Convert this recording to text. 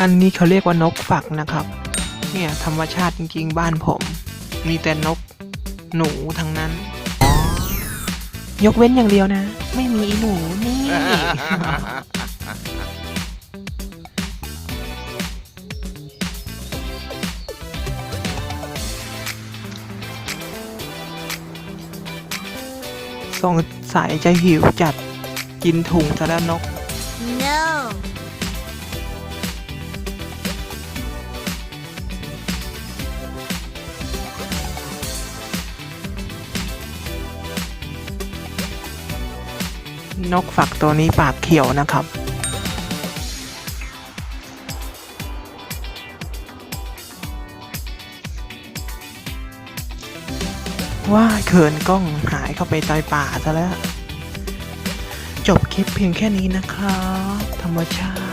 อันนี้เขาเรียกว่านกฝักนะครับ เนี่ยธรรมชาติจริงๆ บ้านผม มีแต่นกหนูทั้งนั้น ยกเว้นอย่างเดียวนะ ไม่มีอีหนูนี่ สงสัยจะหิวจัด กินถุงซะแล้วนก No. นกฝักตัวนี้ปากเขียวนะครับ ว่าเขินกล้องหายเข้าไปใต้ป่าซะแล้ว จบคลิปเพียงแค่นี้นะครับ ธรรมชาติ